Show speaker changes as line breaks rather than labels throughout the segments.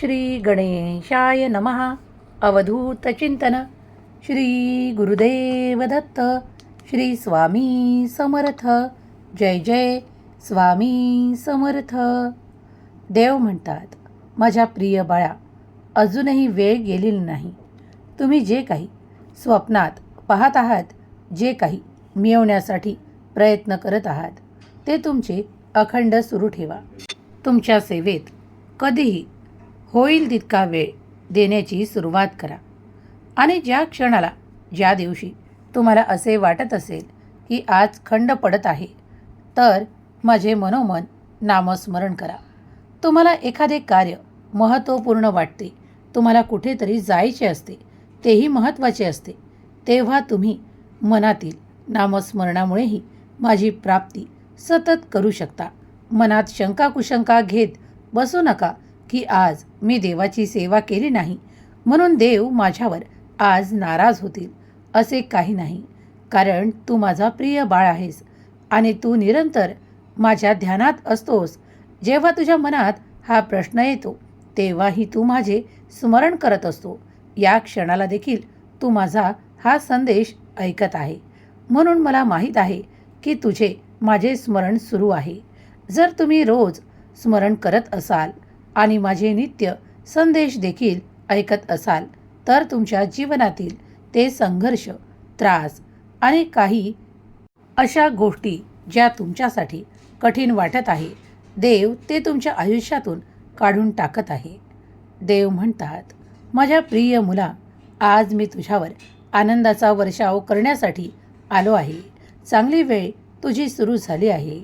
श्री गणेशाय नमः. अवधूत चिंतन. श्री गुरुदेव दत्त. श्री स्वामी समर्थ. जय जय स्वामी समर्थ. देव म्हणतात माझ्या प्रिय बाळा अजूनही वेळ गेलेली नाही. तुम्ही जे काही स्वप्नात पाहत आहात जे काही मिळवण्यासाठी प्रयत्न करत आहात ते तुमचे अखंड सुरू ठेवा. तुमच्या सेवेत कधीही होईल तितका वेळ देण्याची सुरुवात करा. आणि ज्या क्षणाला ज्या दिवशी तुम्हाला असे वाटत असेल की आज खंड पडत आहे तर माझे मनोमन नामस्मरण करा. तुम्हाला एखादे कार्य महत्त्वपूर्ण वाटते तुम्हाला कुठेतरी जायचे असते तेही महत्त्वाचे असते तेव्हा तुम्ही मनातील नामस्मरणामुळेही माझी प्राप्ती सतत करू शकता. मनात शंका कुशंका घेत बसू नका की आज मी देवाची सेवा केली नाही. म्हणून देव माझ्यावर आज नाराज होतील असे काही नाही. कारण तू माझा प्रिय बाळ आहेस आणि तू निरंतर माझ्या ध्यानात असतोस. जेव्हा तुझ्या मनात हा प्रश्न येतो तेव्हाही तू माझे स्मरण करत असतो. या क्षणाला देखील तू माझा हा संदेश ऐकत आहे. म्हणून मला माहीत आहे की तुझे माझे स्मरण सुरू आहे. जर तुम्ही रोज स्मरण करत असाल आणि माझे नित्य संदेश देखील ऐकत असाल तर तुमच्या जीवनातील ते संघर्ष त्रास आणि काही अशा गोष्टी ज्या तुमच्यासाठी कठीण वाटत आहे देव ते तुमच्या आयुष्यातून काढून टाकत आहे. देव म्हणतात माझ्या प्रिय मुला आज मी तुझ्यावर आनंदाचा वर्षाव करण्यासाठी आलो आहे. चांगली वेळ तुझी सुरू झाली आहे.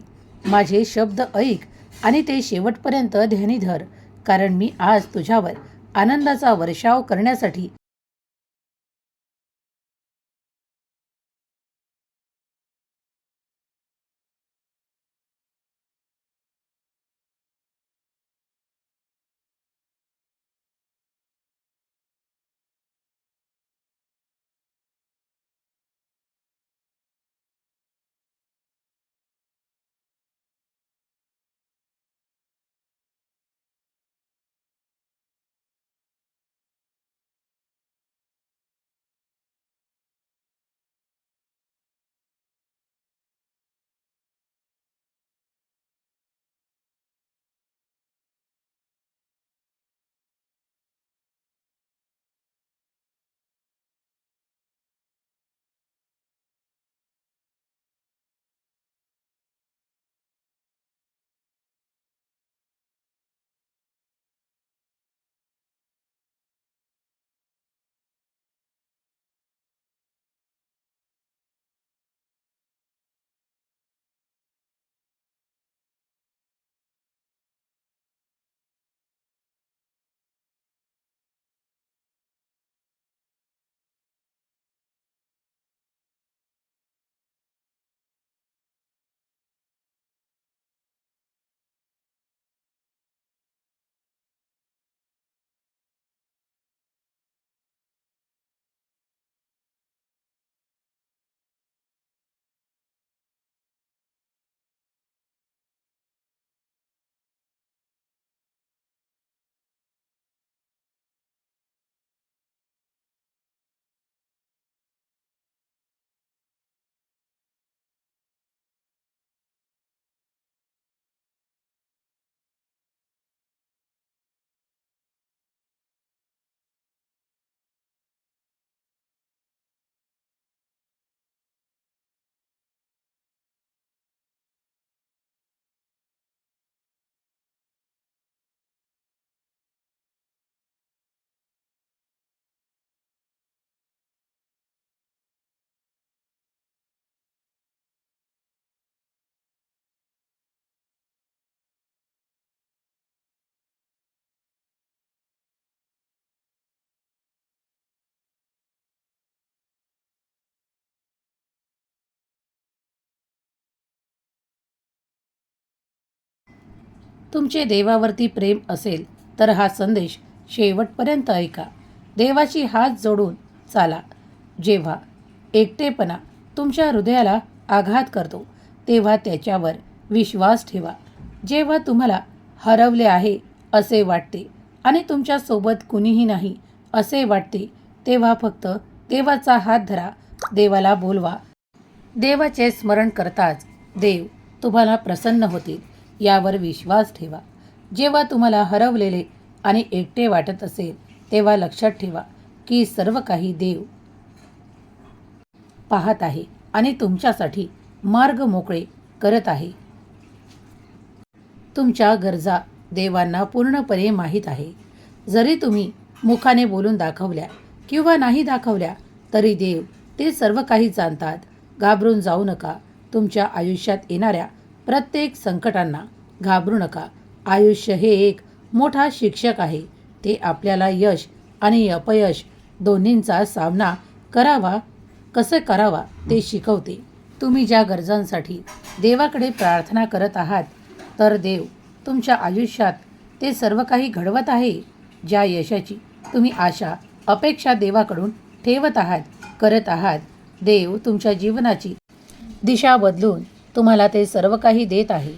माझे शब्द ऐक आणि ते शेवटपर्यंत ध्यानी धर कारण मी आज तुझ्यावर आनंदाचा वर्षाव करण्यासाठी तुमचे देवावरती प्रेम असेल तर हा संदेश शेवटपर्यंत ऐका. देवाशी हात जोडून चाला. जेव्हा एकटेपणा तुमच्या हृदयाला आघात करतो तेव्हा त्याच्यावर विश्वास ठेवा. जेव्हा तुम्हाला हरवले आहे असे वाटते आणि तुमच्यासोबत कुणीही नाही असे वाटते तेव्हा फक्त देवाचा हात धरा. देवाला बोलवा. देवाचे स्मरण करताच देव तुम्हाला प्रसन्न होतील. यावर विश्वास ठेवा. जेव्हा तुम्हाला हरवलेले आणि एकटे वाटत असेल तेव्हा लक्षात ठेवा की सर्व काही देव पाहत आहे आणि तुमच्यासाठी मार्ग मोकळे करत आहे. तुमच्या गरजा देवांना पूर्णपणे माहीत आहे. जरी तुम्ही मुखाने बोलून दाखवल्या किंवा नाही दाखवल्या तरी देव ते सर्व काही जाणतात. घाबरून जाऊ नका. तुमच्या आयुष्यात येणाऱ्या प्रत्येक संकटांना घाबरू नका. आयुष्य हे एक मोठा शिक्षक आहे. ते आपल्याला यश आणि अपयश दोन्हींचा सामना करावा कसं करावा ते शिकवते. तुम्ही ज्या गरजांसाठी देवाकडे प्रार्थना करत आहात तर देव तुमच्या आयुष्यात ते सर्व काही घडवत आहे. ज्या यशाची तुम्ही आशा अपेक्षा देवाकडून ठेवत आहात करत आहात देव तुमच्या जीवनाची दिशा बदलून तुम्हाला ते सर्व काही देत आहे.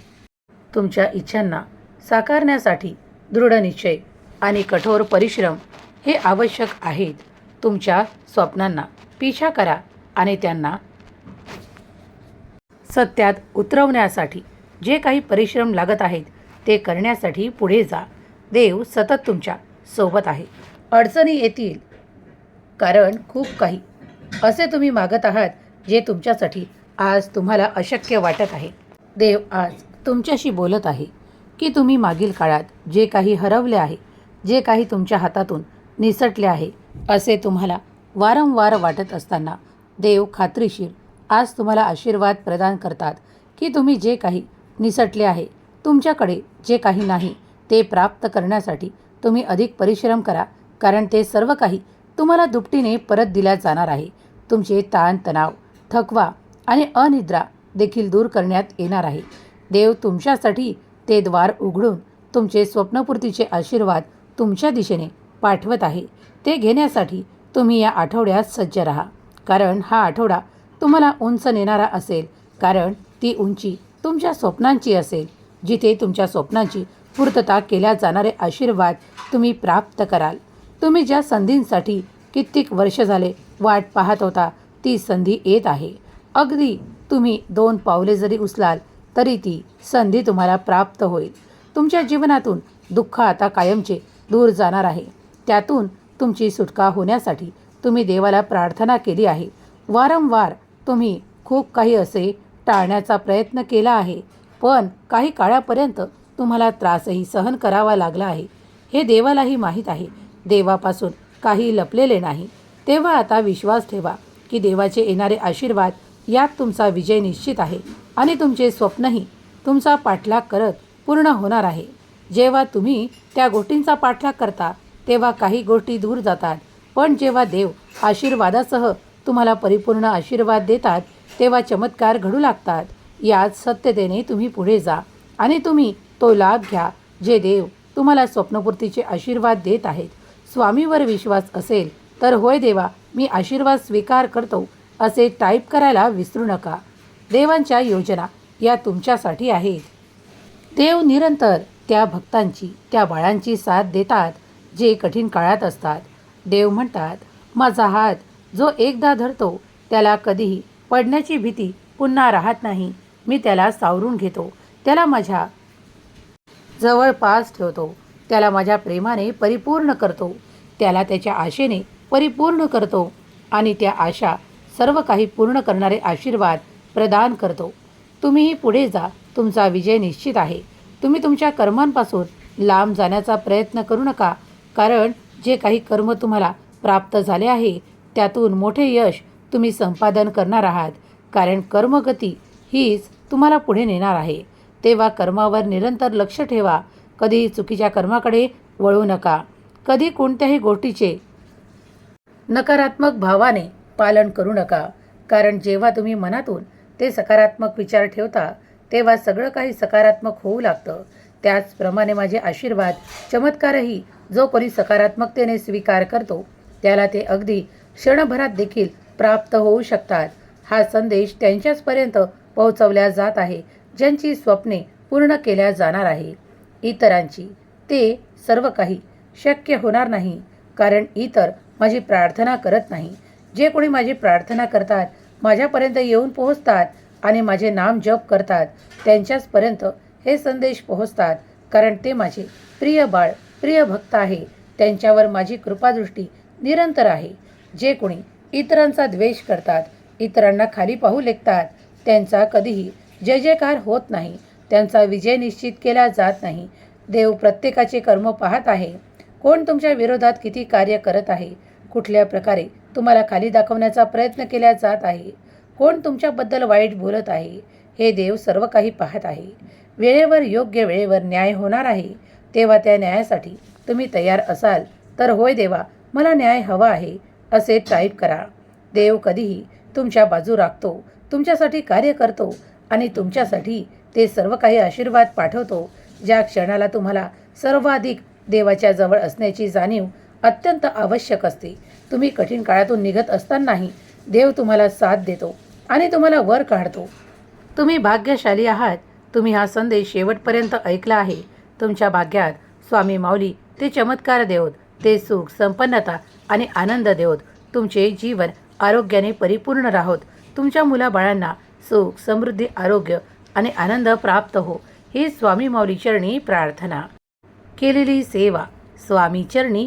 तुमच्या इच्छांना साकारण्यासाठी दृढ निश्चय आणि कठोर परिश्रम हे आवश्यक आहेत. तुमच्या स्वप्नांना पिछा करा आणि त्यांना सत्यात उतरवण्यासाठी जे काही परिश्रम लागत आहेत ते करण्यासाठी पुढे जा. देव सतत तुमच्यासोबत आहे. अडचणी येतील. कारण खूप काही असे तुम्ही मागत आहात जे तुमच्यासाठी आज तुम्हाला अशक्य वाटत आहे. देव आज तुमच्याशी बोलत आहे की तुम्ही मागील काळात जे काही हरवले आहे जे काही तुमच्या हातातून निसटले आहे असे तुम्हाला वारंवार वाटत असताना देव खात्रीशीर आज तुम्हाला आशीर्वाद प्रदान करतात की तुम्ही जे काही निसटले आहे तुमच्याकडे जे काही नाही ते प्राप्त करण्यासाठी तुम्ही अधिक परिश्रम करा कारण ते सर्व काही तुम्हाला दुपटीने परत दिल्या जाणार आहे. तुमचे ताणतणाव थकवा आणि अनिद्रा देखील दूर करण्यात येणार आहे. देव तुमच्यासाठी ते द्वार उघडून तुमचे स्वप्नपूर्तीचे आशीर्वाद तुमच्या दिशेने पाठवत आहे. ते घेण्यासाठी तुम्ही या आठवड्यात सज्ज राहा. कारण हा आठवडा तुम्हाला उंच नेणारा असेल. कारण ती उंची तुमच्या स्वप्नांची असेल. जिथे तुमच्या स्वप्नांची पूर्तता केल्या जाणारे आशीर्वाद तुम्ही प्राप्त कराल. तुम्ही ज्या संधींसाठी कित्येक वर्ष झाले वाट पाहत होता ती संधी येत आहे. अगदी तुम्ही दोन पावले जरी उचलाल तरी ती संधी तुम्हाला प्राप्त होईल. तुमच्या जीवनातून दुःख आता कायमचे दूर जाणार आहे. त्यातून तुमची सुटका होण्यासाठी तुम्ही देवाला प्रार्थना केली आहे. वारंवार तुम्ही खूप काही असे टाळण्याचा प्रयत्न केला आहे पण काही काळापर्यंत तुम्हाला त्रासही सहन करावा लागला आहे. हे देवालाही माहीत आहे. देवापासून काही लपलेले नाही. तेव्हा आता विश्वास ठेवा की देवाचे येणारे आशीर्वाद यात तुमचा विजय निश्चित आहे आणि तुमचे स्वप्नही तुमचा पाठलाग करत पूर्ण होणार आहे. जेव्हा तुम्ही त्या गोष्टींचा पाठलाग करता तेव्हा काही गोष्टी दूर जातात. पण जेव्हा देव आशीर्वादासह तुम्हाला परिपूर्ण आशीर्वाद देतात तेव्हा चमत्कार घडू लागतात. यात सत्यतेने तुम्ही पुढे जा आणि तुम्ही तो लाभ घ्या जे देव तुम्हाला स्वप्नपूर्तीचे आशीर्वाद देत आहेत. स्वामीवर विश्वास असेल तर होय देवा मी आशीर्वाद स्वीकार करतो. असे टाईप करायला विसरू नका. देवांच्या योजना या तुमच्यासाठी आहेत. देव निरंतर त्या भक्तांची त्या बाळांची साथ देतात जे कठीण काळात असतात. देव म्हणतात माझा हात जो एकदा धरतो त्याला कधीही पडण्याची भीती पुन्हा राहत नाही. मी त्याला सावरून घेतो. त्याला माझ्या जवळपास ठेवतो. त्याला माझ्या प्रेमाने परिपूर्ण करतो. त्याला त्याच्या आशेने परिपूर्ण करतो आणि त्या आशा सर्व काही पूर्ण करणारे आशीर्वाद प्रदान करतो. तुम्हीही पुढे जा. तुमचा विजय निश्चित आहे. तुम्ही तुमच्या कर्मांपासून लांब जाण्याचा प्रयत्न करू नका कारण जे काही कर्म तुम्हाला प्राप्त झाले आहे त्यातून मोठे यश तुम्ही संपादन करणार आहात. कारण कर्मगती हीच तुम्हाला पुढे नेणार आहे. तेव्हा कर्मावर निरंतर लक्ष ठेवा. कधी चुकीच्या कर्माकडे वळू नका. कधी कोणत्याही गोष्टीचे नकारात्मक भावाने पालन करू नका. कारण जेव्हा तुम्ही मनातून ते सकारात्मक विचार ठेवता तेव्हा सगळं काही सकारात्मक होऊ लागतं. त्याचप्रमाणे माझे आशीर्वाद चमत्कारही जो कोणी सकारात्मकतेने स्वीकार करतो त्याला ते अगदी क्षणभरात देखील प्राप्त होऊ शकतात. हा संदेश त्यांच्याचपर्यंत पोहोचवल्या जात आहे ज्यांची स्वप्ने पूर्ण केल्या जाणार आहे. इतरांची ते सर्व काही शक्य होणार नाही कारण इतर माझी प्रार्थना करत नाही. जे कोणी माझी प्रार्थना करतात माझ्यापर्यंत येऊन पोहोचतात आणि माझे नाम जप करतात त्यांच्याचपर्यंत हे संदेश पोहोचतात कारण ते माझे प्रिय बाळ प्रिय भक्त आहे. त्यांच्यावर माझी कृपादृष्टी निरंतर आहे. जे कोणी इतरांचा द्वेष करतात इतरांना खाली पाहू लेखतात त्यांचा कधीही जय जयकार होत नाही त्यांचा विजय निश्चित केला जात नाही. देव प्रत्येकाचे कर्म पाहत आहे. कोण तुमच्या विरोधात किती कार्य करत आहे? कुठल्या प्रकारे तुम्हाला खाली दाखवण्याचा प्रयत्न केला जात आहे. कोण तुमच्याबद्दल वाईट बोलत आहे हे देव सर्व काही पाहत आहे. वेळेवर योग्य वेळेवर न्याय होणार आहे. तेव्हा त्या न्यायासाठी तुम्ही तयार असाल. तर होय देवा मला न्याय हवा आहे असे टाईप करा. देव कधीही तुमच्या बाजू राखतो तुमच्यासाठी कार्य करतो आणि तुमच्यासाठी ते सर्व काही आशीर्वाद पाठवतो. ज्या क्षणाला तुम्हाला सर्वाधिक देवाच्या जवळ असण्याची जाणीव अत्यंत आवश्यक असते. तुम्ही कठीण काळातून निघत असतानाही देव तुम्हाला साथ देतो आणि तुम्हाला वर काढतो. तुम्ही भाग्यशाली आहात. तुम्ही हा संदेश शेवटपर्यंत ऐकला आहे. तुमच्या भाग्यात स्वामी माऊली ते चमत्कार देवत ते सुख संपन्नता आणि आनंद देवत. तुमचे जीवन आरोग्याने परिपूर्ण राहोत. तुमच्या मुलाबाळांना सुख समृद्धी आरोग्य आणि आनंद प्राप्त हो. ही स्वामी माऊली चरणी प्रार्थना. केलेली सेवा स्वामी चरणी